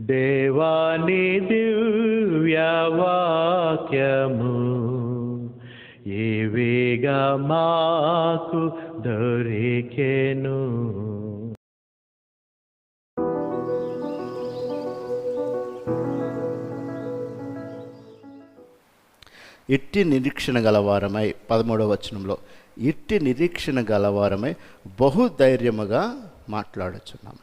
దేవాని దివ్యవాక్యము ఏవేగా మాకు దొరికెను. ఇట్టి నిరీక్షణ గలవారమై పదమూడవ వచనంలో ఇట్టి నిరీక్షణ గలవారమై బహుధైర్యముగా మాట్లాడుచున్నాం.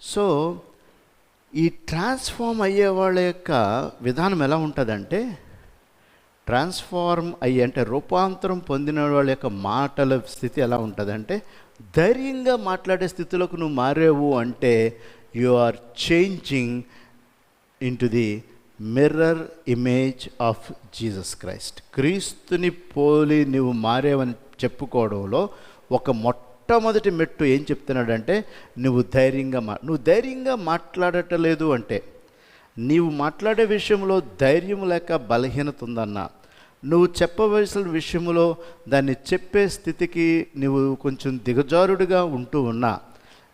సో ఈ ట్రాన్స్ఫార్మ్ అయ్యే వాళ్ళ యొక్క విధానం ఎలా ఉంటుందంటే ట్రాన్స్ఫార్మ్ అయ్యి అంటే రూపాంతరం పొందిన వాళ్ళ యొక్క మాటల స్థితి ఎలా ఉంటుందంటే ధైర్యంగా మాట్లాడే స్థితిలోకి నువ్వు మారేవు అంటే you are changing into the mirror image of Jesus Christ క్రీస్తుని పోలి నువ్వు మారేవని చెప్పుకోవడంలో ఒక మొట్ట మొట్టమొదటి మెట్టు ఏం చెప్తున్నాడంటే నువ్వు ధైర్యంగా మా నువ్వు ధైర్యంగా మాట్లాడటలేదు అంటే నీవు మాట్లాడే విషయంలో ధైర్యం లేక బలహీనత ఉందన్నా నువ్వు చెప్పవలసిన విషయంలో దాన్ని చెప్పే స్థితికి నువ్వు కొంచెం దిగజారుడుగా ఉంటూ ఉన్నా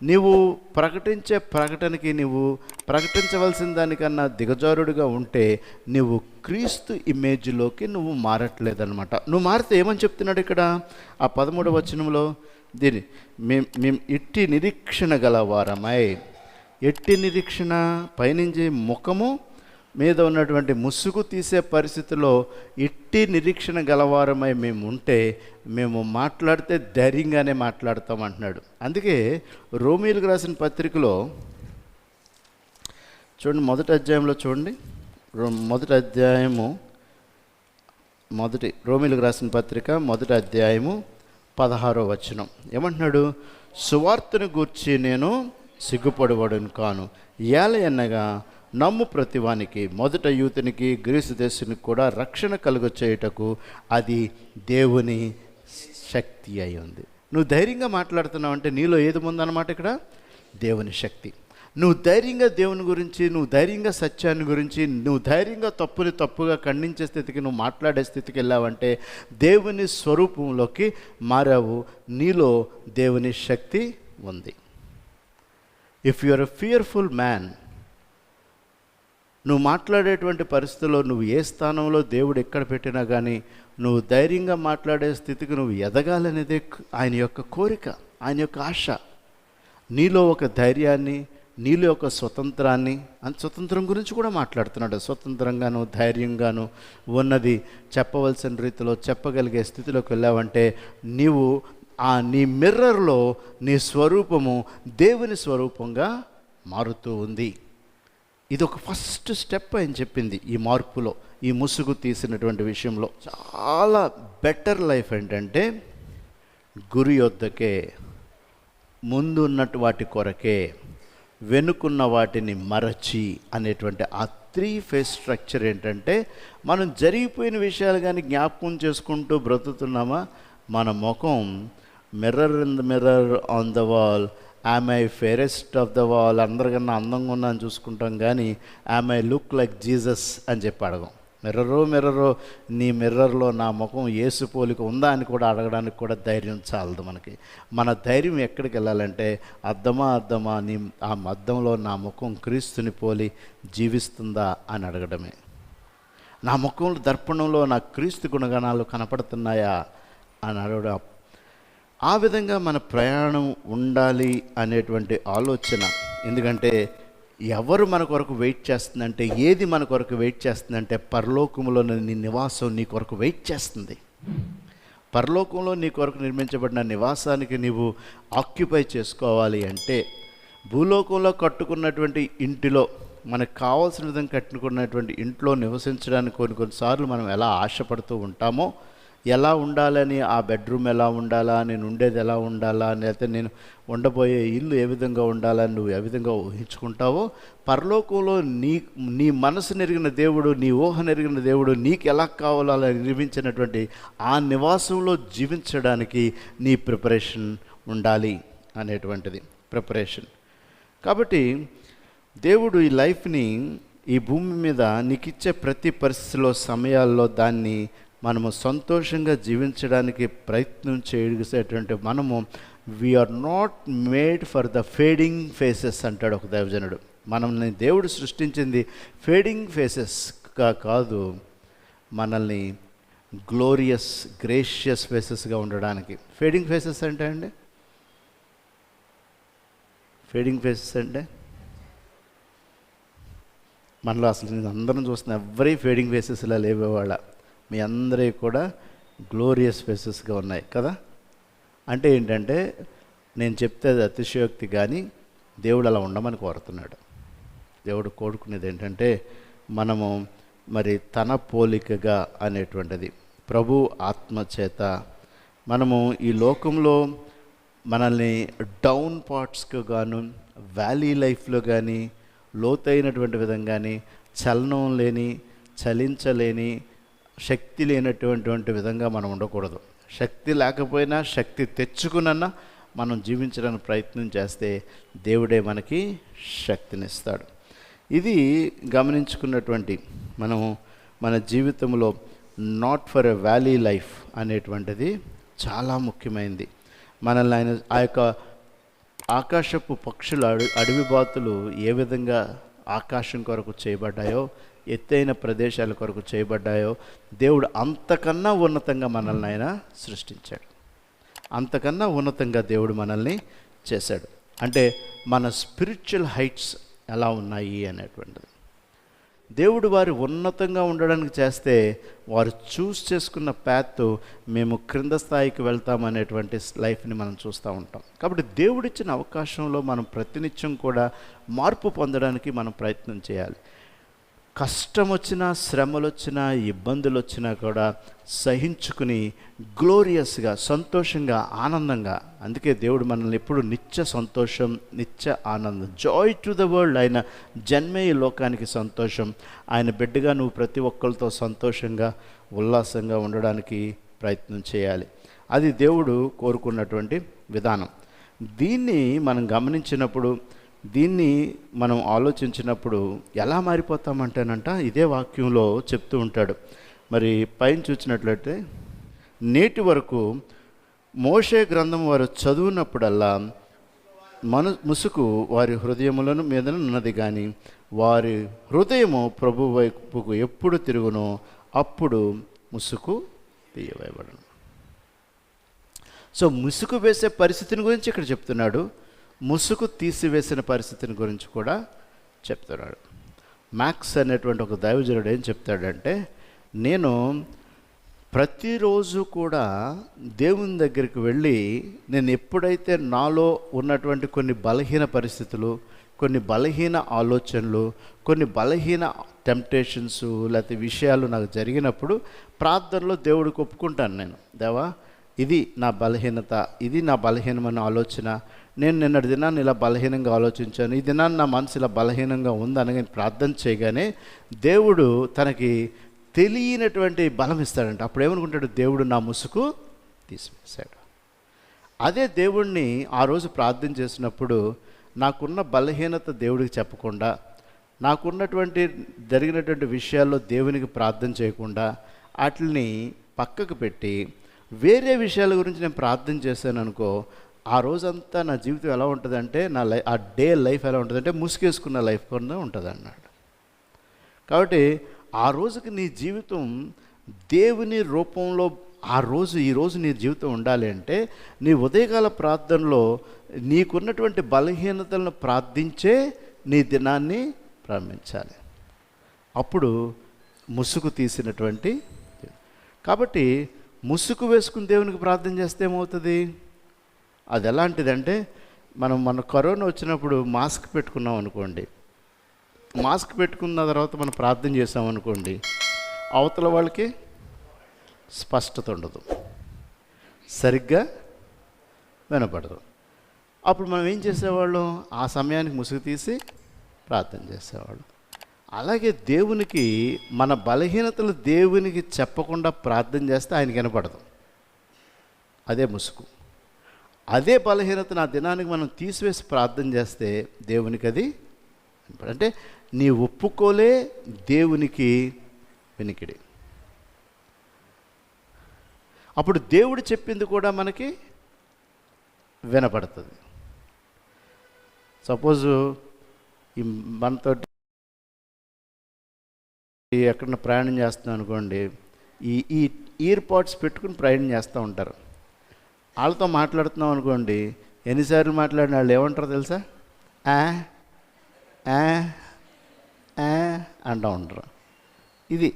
నీవు ప్రకటించే ప్రకటనకి నువ్వు ప్రకటించవలసిన దానికన్నా దిగజారుడుగా ఉంటే నువ్వు క్రీస్తు ఇమేజ్లోకి నువ్వు మారట్లేదన్నమాట. నువ్వు మారితే ఏమని చెప్తున్నాడు ఇక్కడ? ఆ పదమూడవ వచనంలో దీని మేం మేము ఎట్టి నిరీక్షణ గల వారమై ఎట్టి నిరీక్షణ పైనుంచి ముఖము మీద ఉన్నటువంటి ముసుగు తీసే పరిస్థితిలో ఇట్టి నిరీక్షణ గలవారమై మేము ఉంటే మేము మాట్లాడితే ధైర్యంగానే మాట్లాడతాం అంటున్నాడు అందుకే రోమిలకు రాసిన పత్రికలో చూడండి మొదటి అధ్యాయంలో చూడండి రో- మొదటి అధ్యాయము మొదటి రోమిలకు రాసిన పత్రిక మొదటి అధ్యాయము పదహారో వచనం. ఏమంటున్నాడు? సువార్తను గూర్చి నేను సిగ్గుపడవడను కాను. ఏల ఎన్నగా నమ్ము ప్రతివానికి మొదట యూతునికి గ్రీసు దేశానికి కూడా రక్షణ కలుగ చేయుటకు అది దేవుని శక్తి అయి ఉంది. నువ్వు ధైర్యంగా మాట్లాడుతున్నావు అంటే నీలో ఏది ఉందన్నమాట ఇక్కడ? దేవుని శక్తి. నువ్వు ధైర్యంగా దేవుని గురించి నువ్వు ధైర్యంగా సత్యాన్ని గురించి నువ్వు ధైర్యంగా తప్పుని తప్పుగా ఖండించే స్థితికి నువ్వు మాట్లాడే స్థితికి వెళ్ళావంటే దేవుని స్వరూపంలోకి మారావు. నీలో దేవుని శక్తి ఉంది. If you are a fearful man నువ్వు మాట్లాడేటువంటి పరిస్థితుల్లో నువ్వు ఏ స్థానంలో దేవుడు ఎక్కడ పెట్టినా కానీ నువ్వు ధైర్యంగా మాట్లాడే స్థితికి నువ్వు ఎదగాలనేదే ఆయన యొక్క కోరిక ఆయన యొక్క ఆశ. నీలో ఒక ధైర్యాన్ని నీలో యొక్క స్వతంత్రాన్ని స్వతంత్రం గురించి కూడా మాట్లాడుతున్నాడు. స్వతంత్రంగాను ధైర్యంగాను ఉన్నది చెప్పవలసిన రీతిలో చెప్పగలిగే స్థితిలోకి వెళ్ళావంటే నీవు ఆ నీ మిర్రర్లో నీ స్వరూపము దేవుని స్వరూపంగా మారుతూ ఉంది. ఇది ఒక ఫస్ట్ స్టెప్ అని చెప్పింది ఈ మార్పులో ఈ ముసుగు తీసినటువంటి విషయంలో. చాలా బెటర్ లైఫ్ ఏంటంటే గురి యొద్దకే ముందున్నటు వాటి కొరకే వెనుకున్న వాటిని మరచి అనేటువంటి ఆ త్రీ ఫేస్ స్ట్రక్చర్ ఏంటంటే మనం జరిగిపోయిన విషయాలు కానీ జ్ఞాపకం చేసుకుంటూ బ్రతుకుతున్నామా? మన ముఖం mirror in the mirror on the wall am I fairest of the wall అందరికన్నా అందంగా ఉన్నాను చూసుకుంటాం కానీ am I look like Jesus అని చెప్పి అడగం. మిర్రరో మిర్రరో నీ మిర్రర్లో నా ముఖం ఏసు పోలిక ఉందా అని కూడా అడగడానికి కూడా ధైర్యం చాలదు మనకి. మన ధైర్యం ఎక్కడికి వెళ్ళాలంటే అద్దమా అద్దమా నీ ఆ అద్దంలో నా ముఖం క్రీస్తుని పోలి జీవిస్తుందా అని అడగడమే. నా ముఖంలో దర్పణంలో నా క్రీస్తు గుణగణాలు కనపడుతున్నాయా అని అడగడం. ఆ విధంగా మన ప్రయాణం ఉండాలి అనేటువంటి ఆలోచన. ఎందుకంటే ఎవరు మన కొరకు వెయిట్ చేస్తుందంటే ఏది మన కొరకు వెయిట్ చేస్తుందంటే పరలోకంలో నీ నివాసం నీ కొరకు వెయిట్ చేస్తుంది. పరలోకంలో నీ కొరకు నిర్మించబడిన నివాసానికి నీవు ఆక్యుపై చేసుకోవాలి అంటే భూలోకంలో కట్టుకున్నటువంటి ఇంటిలో మనకు కావాల్సిన విధంగా కట్టుకున్నటువంటి ఇంట్లో నివసించడానికి కొన్ని కొన్నిసార్లు మనం ఎలా ఆశపడుతూ ఉంటామో ఎలా ఉండాలని ఆ బెడ్రూమ్ ఎలా ఉండాలా నేను ఉండేది ఎలా ఉండాలా లేకపోతే నేను ఉండబోయే ఇల్లు ఏ విధంగా ఉండాలని నువ్వు ఏ విధంగా ఊహించుకుంటావో పరలోకంలో నీ నీ మనసు నెరిగిన దేవుడు నీ ఊహ నెరిగిన దేవుడు నీకు ఎలా కావాలో అలా నిర్మించినటువంటి ఆ నివాసంలో జీవించడానికి నీ ప్రిపరేషన్ ఉండాలి అనేటువంటిది. ప్రిపరేషన్. కాబట్టి దేవుడు ఈ లైఫ్ని ఈ భూమి మీద నీకు ఇచ్చే ప్రతి పరిస్థితిలో సమయాల్లో దాన్ని మనము సంతోషంగా జీవించడానికి ప్రయత్నం చేసేటువంటి మనము we are not made for the fading faces అంటాడు ఒక దైవజనుడు. మనల్ని దేవుడు సృష్టించింది ఫేడింగ్ ఫేసెస్గా కాదు మనల్ని గ్లోరియస్ గ్రేషియస్ ఫేసెస్గా ఉండడానికి. ఫేడింగ్ ఫేసెస్ అంటే అండి? ఫేడింగ్ ఫేసెస్ అంటే? మనలో అసలు నేను అందరం చూస్తున్న ఎవరి ఫేడింగ్ ఫేసెస్లా లేవేవాళ్ళ? మీ అందరి కూడా గ్లోరియస్ ఫేసెస్గా ఉన్నాయి కదా? అంటే ఏంటంటే నేను చెప్తే అది అతిశయోక్తి కానీ దేవుడు అలా ఉండమని కోరుతున్నాడు. దేవుడు కోరుకునేది ఏంటంటే మనము మరి తన పోలికగా అనేటువంటిది ప్రభు ఆత్మ చేత మనము ఈ లోకంలో మనల్ని డౌన్ పార్ట్స్కు గాను వ్యాలీ లైఫ్లో కానీ లోతైనటువంటి విధంగాని చలనం లేని చలించలేని శక్తి లేనటువంటి విధంగా మనం ఉండకూడదు. శక్తి లేకపోయినా శక్తి తెచ్చుకునన్నా మనం జీవించడానికి ప్రయత్నం చేస్తే దేవుడే మనకి శక్తినిస్తాడు. ఇది గమనించుకున్నటువంటి మనము మన జీవితంలో not for a valley life అనేటువంటిది చాలా ముఖ్యమైనది మనల్ని ఆయన ఆ యొక్క ఆకాశపు పక్షులు అడవి బాతులు ఏ విధంగా ఆకాశం కొరకు చేయబడ్డాయో ఎత్తైన ప్రదేశాల కొరకు చేయబడ్డాయో దేవుడు అంతకన్నా ఉన్నతంగా మనల్ని ఆయన సృష్టించాడు. అంతకన్నా ఉన్నతంగా దేవుడు మనల్ని చేశాడు. అంటే మన స్పిరిచువల్ హైట్స్ ఎలా ఉన్నాయి అనేటువంటిది. దేవుడు వారి ఉన్నతంగా ఉండడానికి చేస్తే వారు చూస్ చేసుకున్న ప్యాత్ మేము క్రింద స్థాయికి వెళ్తామనేటువంటి లైఫ్ని మనం చూస్తూ ఉంటాం. కాబట్టి దేవుడిచ్చిన అవకాశంలో మనం ప్రతినిత్యం కూడా మార్పు పొందడానికి మనం ప్రయత్నం చేయాలి. కష్టం వచ్చినా శ్రమలు వచ్చినా ఇబ్బందులు వచ్చినా కూడా సహించుకుని గ్లోరియస్గా సంతోషంగా ఆనందంగా. అందుకే దేవుడు మనల్ని ఎప్పుడు నిత్య సంతోషం నిత్య ఆనందం జాయ్ టు ద వరల్డ్ ఆయన జన్మే ఈ లోకానికి సంతోషం. ఆయన బిడ్డగా నువ్వు ప్రతి ఒక్కరితో సంతోషంగా ఉల్లాసంగా ఉండడానికి ప్రయత్నం చేయాలి. అది దేవుడు కోరుకున్నటువంటి విధానం. దీన్ని మనం గమనించినప్పుడు దీన్ని మనం ఆలోచించినప్పుడు ఎలా మారిపోతామంటేనంట ఇదే వాక్యంలో చెప్తూ ఉంటాడు. మరి పైన చూసినట్లయితే నేటి వరకు మోషే గ్రంథం వారు చదువునప్పుడల్లా మను ముసుగు వారి హృదయములను మీద ఉన్నది కానీ వారి హృదయము ప్రభు వైపుకు ఎప్పుడు తిరుగునో అప్పుడు ముసుకు తీయవేయబడను. సో ముసుగు వేసే పరిస్థితిని గురించి ఇక్కడ చెప్తున్నాడు. ముసుగు తీసివేసిన పరిస్థితిని గురించి కూడా చెప్తున్నాడు. మ్యాక్స్ అనేటువంటి ఒక దైవజనుడు ఏం చెప్తాడంటే నేను ప్రతిరోజు కూడా దేవుని దగ్గరికి వెళ్ళి నేను ఎప్పుడైతే నాలో ఉన్నటువంటి కొన్ని బలహీన పరిస్థితులు కొన్ని బలహీన ఆలోచనలు కొన్ని బలహీన టెంప్టేషన్స్ లేకపోతే విషయాలు నాకు జరిగినప్పుడు ప్రార్థనలో దేవుడికి ఒప్పుకుంటాను నేను. దేవా ఇది నా బలహీనత ఇది నా బలహీనమైన ఆలోచన. నేను నిన్నటి దినాన్ని ఇలా బలహీనంగా ఆలోచించాను. ఈ దినాన్ని నా మనసు ఇలా బలహీనంగా ఉందని ప్రార్థన చేయగానే దేవుడు తనకి తెలియనటువంటి బలం ఇస్తాడంట. అప్పుడు ఏమనుకుంటాడు? దేవుడు నా ముసుగు తీసివేశాడు. అదే దేవుణ్ణి ఆ రోజు ప్రార్థన చేసినప్పుడు నాకున్న బలహీనత దేవుడికి చెప్పకుండా నాకున్నటువంటి జరిగినటువంటి విషయాల్లో దేవునికి ప్రార్థన చేయకుండా వాటిని పక్కకు పెట్టి వేరే విషయాల గురించి నేను ప్రార్థన చేశాను అనుకో ఆ రోజంతా నా జీవితం ఎలా ఉంటుందంటే నా లై ఆ డే లైఫ్ ఎలా ఉంటుందంటే ముసుగేసుకున్న లైఫ్ కింద ఉంటుంది అన్నాడు కాబట్టి ఆ రోజుకి నీ జీవితం దేవుని రూపంలో ఆ రోజు ఈ రోజు నీ జీవితం ఉండాలి అంటే నీ ఉదయకాల ప్రార్థనలో నీకున్నటువంటి బలహీనతలను ప్రార్థించే నీ దినాన్ని ప్రారంభించాలి. అప్పుడు ముసుగు తీసినటువంటి కాబట్టి ముసుగు వేసుకుని దేవునికి ప్రార్థన చేస్తే ఏమవుతుంది? అది ఎలాంటిదంటే మనం మన కరోనా వచ్చినప్పుడు మాస్క్ పెట్టుకున్నాం అనుకోండి. మాస్క్ పెట్టుకున్న తర్వాత మనం ప్రార్థన చేసాం అనుకోండి అవతల వాళ్ళకి స్పష్టత ఉండదు. సరిగ్గా వినపడదు. అప్పుడు మనం ఏం చేసేవాళ్ళం? ఆ సమయానికి ముసుగు తీసి ప్రార్థన చేసేవాళ్ళం. అలాగే దేవునికి మన బలహీనతలు దేవునికి చెప్పకుండా ప్రార్థన చేస్తే ఆయన వినపడదు. అదే ముసుగు. అదే బలహీనత నా దినానికి మనం తీసివేసి ప్రార్థన చేస్తే దేవునికి అది అంటే నీ ఒప్పుకోలే దేవునికి వెనికిడి. అప్పుడు దేవుడు చెప్పింది కూడా మనకి వినపడుతుంది. సపోజు ఈ మనతో ఎక్కడన్నా ప్రయాణం చేస్తున్నాం అనుకోండి ఈ ఈ ఇయర్ పాడ్స్ పెట్టుకుని ప్రయాణం చేస్తూ ఉంటారు. వాళ్ళతో మాట్లాడుతున్నాం అనుకోండి ఎన్నిసార్లు మాట్లాడిన వాళ్ళు ఏమంటారు తెలుసా? ఆ ఆ, ఆ అంటూ ఉంటారు. ఇది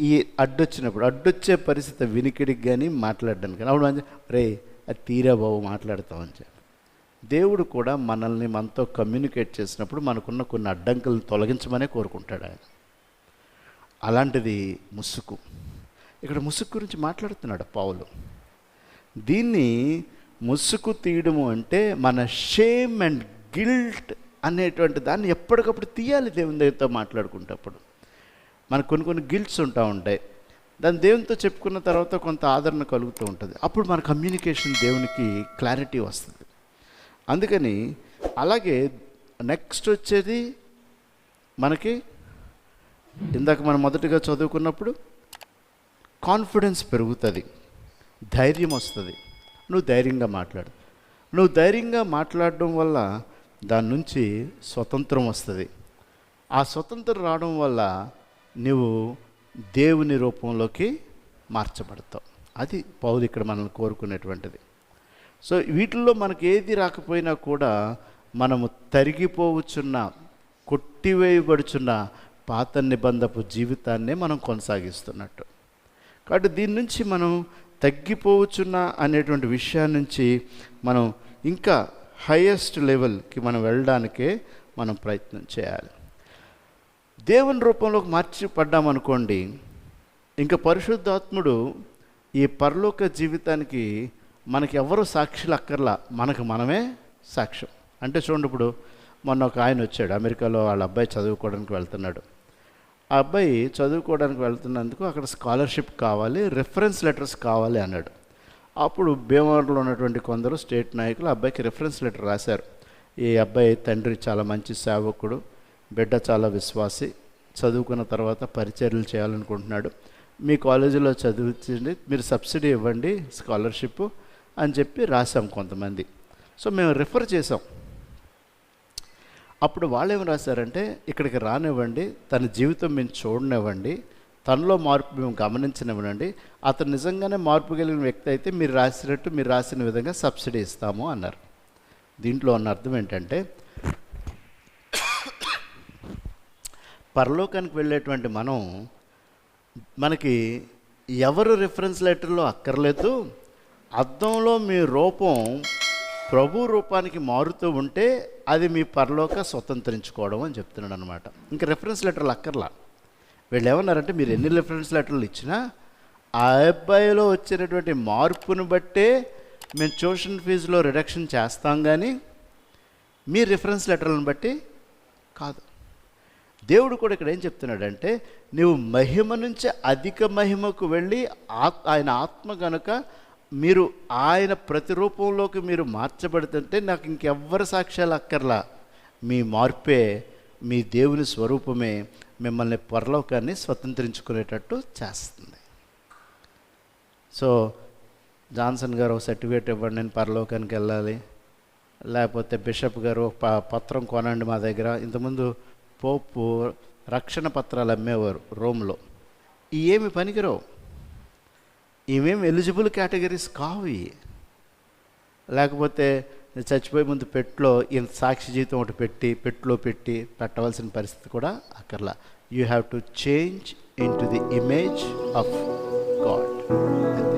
ఈ అడ్డొచ్చినప్పుడు అడ్డొచ్చే పరిస్థితి వినికిడికి కానీ మాట్లాడడానికి కానీ అప్పుడు మంచి రే అది తీరా బాబు మాట్లాడతామని చెప్పి. దేవుడు కూడా మనల్ని మనతో కమ్యూనికేట్ చేసినప్పుడు మనకున్న కొన్ని అడ్డంకులను తొలగించమనే కోరుకుంటాడు ఆయన. అలాంటిది ముసుగు. ఇక్కడ ముసుగు గురించి మాట్లాడుతున్నాడు పావులు దీన్ని ముసుగు తీయడము అంటే మన షేమ్ అండ్ గిల్ట్ అనేటువంటి దాన్ని ఎప్పటికప్పుడు తీయాలి దేవుని దగ్గరతో మాట్లాడుకుంటప్పుడు మనకు కొన్ని కొన్ని గిల్ట్స్ ఉంటా ఉంటాయి. దాన్ని దేవునితో చెప్పుకున్న తర్వాత కొంత ఆదరణ కలుగుతూ ఉంటుంది. అప్పుడు మన కమ్యూనికేషన్ దేవునికి క్లారిటీ వస్తుంది. అందుకని అలాగే నెక్స్ట్ వచ్చేది మనకి Hmm. ఇందాక మనం మొదటిగా చదువుకున్నప్పుడు కాన్ఫిడెన్స్ పెరుగుతుంది ధైర్యం వస్తుంది. నువ్వు ధైర్యంగా మాట్లాడు. నువ్వు ధైర్యంగా మాట్లాడడం వల్ల దాని నుంచి స్వతంత్రం వస్తుంది. ఆ స్వతంత్రం రావడం వల్ల నువ్వు దేవుని రూపంలోకి మార్చబడతావు. అది పౌలు ఇక్కడ మనల్ని కోరుకునేటువంటిది. సో వీటిల్లో మనకి ఏది రాకపోయినా కూడా మనము తరిగిపోవచ్చున్న కొట్టివేయబడుచున్న పాత నిబంధపు జీవితాన్నే మనం కొనసాగిస్తున్నట్టు. కాబట్టి దీని నుంచి మనం తగ్గిపోవచ్చున్నా అనేటువంటి విషయాన్ని నుంచి మనం ఇంకా హైయెస్ట్ లెవెల్కి మనం వెళ్ళడానికే మనం ప్రయత్నం చేయాలి. దేవుని రూపంలోకి మార్చి పడ్డామనుకోండి ఇంకా పరిశుద్ధాత్ముడు ఈ పరలోక జీవితానికి మనకి ఎవరు సాక్షులు అక్కర్లా? మనకు మనమే సాక్ష్యం. అంటే చూడండి ఇప్పుడు మొన్న ఒక ఆయన వచ్చాడు అమెరికాలో వాళ్ళ అబ్బాయి చదువుకోవడానికి వెళ్తున్నాడు. ఆ అబ్బాయి చదువుకోవడానికి వెళ్తున్నందుకు అక్కడ స్కాలర్షిప్ కావాలి రెఫరెన్స్ లెటర్స్ కావాలి అన్నాడు. అప్పుడు భీమవరంలో ఉన్నటువంటి కొందరు స్టేట్ నాయకులు ఆ అబ్బాయికి రెఫరెన్స్ లెటర్ రాశారు. ఈ అబ్బాయి తండ్రి చాలా మంచి సేవకుడు బిడ్డ చాలా విశ్వాసి చదువుకున్న తర్వాత పరిచర్యలు చేయాలనుకుంటున్నాడు. మీ కాలేజీలో చదివించండి మీరు సబ్సిడీ ఇవ్వండి స్కాలర్షిప్ అని చెప్పి రాసాం కొంతమంది. సో మేము రిఫర్ చేసాం అప్పుడు వాళ్ళు ఏమి రాశారంటే ఇక్కడికి రానివ్వండి తన జీవితం మేము చూడనివ్వండి తనలో మార్పు మేము గమనించనివ్వండి అతను నిజంగానే మార్పు కలిగిన వ్యక్తి అయితే మీరు రాసినట్టు మీరు రాసిన విధంగా సబ్సిడీ ఇస్తాము అన్నారు. దీంట్లో ఉన్న అర్థం ఏంటంటే పరలోకానికి వెళ్ళేటువంటి మనం మనకి ఎవరు రిఫరెన్స్ లెటర్లో అక్కర్లేదు అద్దంలో మీ రూపం ప్రభు రూపానికి మారుతూ ఉంటే అది మీ పరలోక స్వతంత్రించుకోవడం అని చెప్తున్నాడు అనమాట ఇంకా రిఫరెన్స్ లెటర్లు అక్కర్లా. వీళ్ళు ఏమన్నారంటే మీరు ఎన్ని రిఫరెన్స్ లెటర్లు ఇచ్చినా ఆ అబ్బాయిలో వచ్చినటువంటి మార్పును బట్టే మేము ట్యూషన్ ఫీజులో రిడక్షన్ చేస్తాం కానీ మీ రిఫరెన్స్ లెటర్లను బట్టి కాదు. దేవుడు కూడా ఇక్కడ ఏం చెప్తున్నాడంటే నీవు మహిమ నుంచి అధిక మహిమకు వెళ్ళి ఆత్ ఆయన ఆత్మ గనుక మీరు ఆయన ప్రతిరూపంలోకి మీరు మార్చబడుతుంటే నాకు ఇంకెవ్వరి సాక్ష్యాలు అక్కర్లా. మీ మార్పే మీ దేవుని స్వరూపమే మిమ్మల్ని పరలోకాన్ని స్వతంత్రించుకునేటట్టు చేస్తుంది. సో జాన్సన్ గారు ఒక సర్టిఫికేట్ ఇవ్వండి నేను పరలోకానికి వెళ్ళాలి. లేకపోతే బిషప్ గారు ఒక ప- పత్రం కొనండి మా దగ్గర. ఇంతకుముందు పోపు రక్షణ పత్రాలు అమ్మేవారు రోమ్లో. ఏమి పనికిరావు. ఇవేం ఎలిజిబుల్ కేటగిరీస్ కావు ఇవి. లేకపోతే చచ్చిపోయే ముందు పెట్లో ఇంత సాక్షి జీవితం ఒకటి పెట్టి పెట్టులో పెట్టి పెట్టవలసిన పరిస్థితి కూడా అక్కర్లా. You have to change into the image of God అంతే